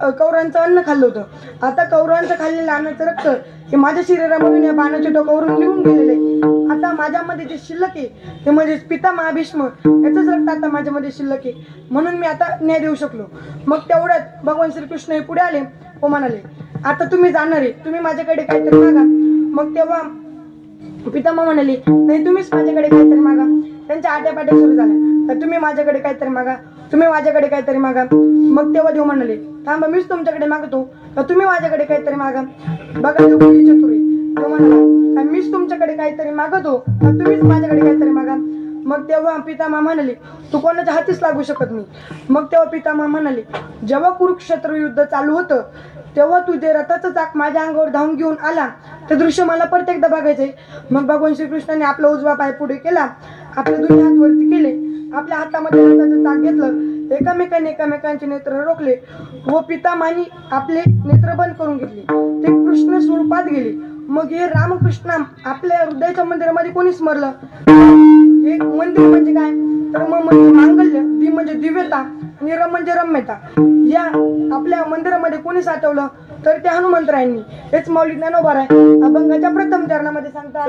कौरांचं अन्न खाल्लं होतं. आता कौरवांचं खाल्लेलं अन्नाचं रक्त हे माझ्या शरीरामधून या बाणाच्या टोकावरून निघून गेलेले. आता माझ्यामध्ये जे शिल्लक आहे ते म्हणजे पिता महाभीष्म याचंच रक्त आता माझ्यामध्ये शिल्लक आहे. म्हणून मी आता न्याय देऊ शकलो. मग तेवढ्यात भगवान श्रीकृष्ण हे पुढे आले व म्हणाले आता तुम्ही जाणार आहे. तुम्ही माझ्याकडे काहीतरी मागा. मग तेव्हा पितामा म्हणाले नाही तुम्हीच माझ्याकडे काहीतरी मागा. त्यांच्या आट्यापाट्या सुरू झाल्या. तर तुम्ही माझ्याकडे काहीतरी मागा. तुम्ही माझ्याकडे काहीतरी मागा. मग तेव्हा देव म्हणाले थांबा मीच तुमच्याकडे मागतो. तर तुम्ही माझ्याकडे काहीतरी मागा? बघा तो म्हणाला मीच तुमच्याकडे काहीतरी मागतो? तर तुम्हीच माझ्याकडे काहीतरी मागा? मग तेव्हा पितामा म्हणाले तू कोणाच्या हातीच लागू शकत नाही. मग तेव्हा पितामा म्हणाले जेव्हा कुरुक्षेत्र युद्ध चालू होतं तेव्हा तू जे रथाचं चाक माझ्या अंगावर धावून घेऊन आला ते दृश्य मला परत एकदा बघायचंय मग भगवान श्रीकृष्णाने आपला उजवा पाय पुढे केला आपले दोन्ही हात वरती केले आपल्या हातामध्ये रथाचं चाक घेतलं एकामेकाने एकामेकांचे नेत्र रोखले व पितामानी आपले नेत्र बंद करून घेतले. ते कृष्ण स्वरूपात गेले. मग हे रामकृष्ण आपल्या हृदयाच्या मंदिरामध्ये कोणी स्मरलं हे मंदिर म्हणजे काय? तर मग म्हणजे मांगल्य दी म्हणजे दिव्यता आणि रम म्हणजे रम्यता. या आपल्या मंदिरामध्ये कोणी साठवलं? तर ते हनुमंतरायांनी. हेच माऊली ज्ञानोबार आहे. अभंगाच्या प्रथम चरणामध्ये सांगतात.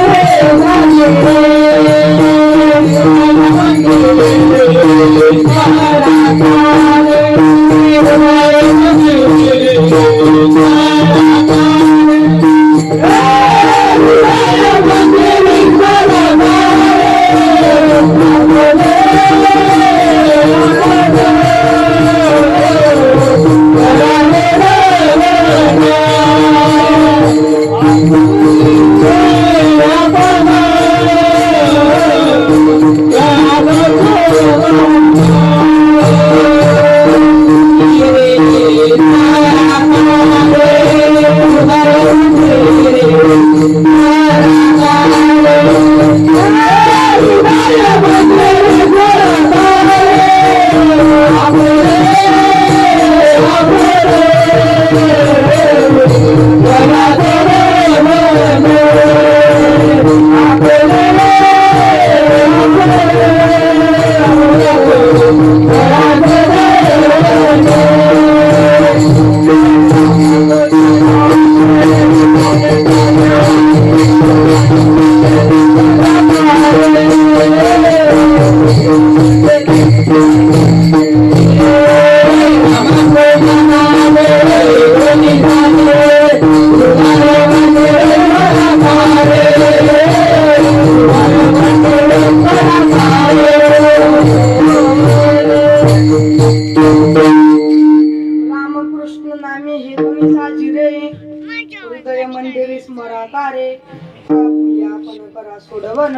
करे मंदिरे स्मराकारे आपुल्या आपण करा सोडवन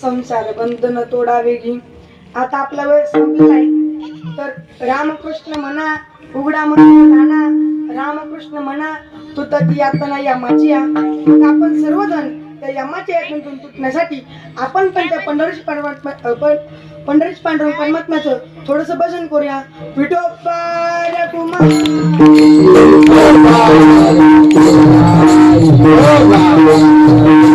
संसार बंधन तोडावे घे. आता आपला वेळ संपलाय. तर रामकृष्ण म्हणा उघडा म्हणून राणा. रामकृष्ण म्हणा तू तर यातना यमाची या आपण सर्वजण त्या यमाच्या यातून तुटण्यासाठी आपण पण त्या पंढरीश परमात्मा पंढरीश पांडुरंग परमात्म्याचं थोडस भजन करूया. विठोबा कुमार. Thank you.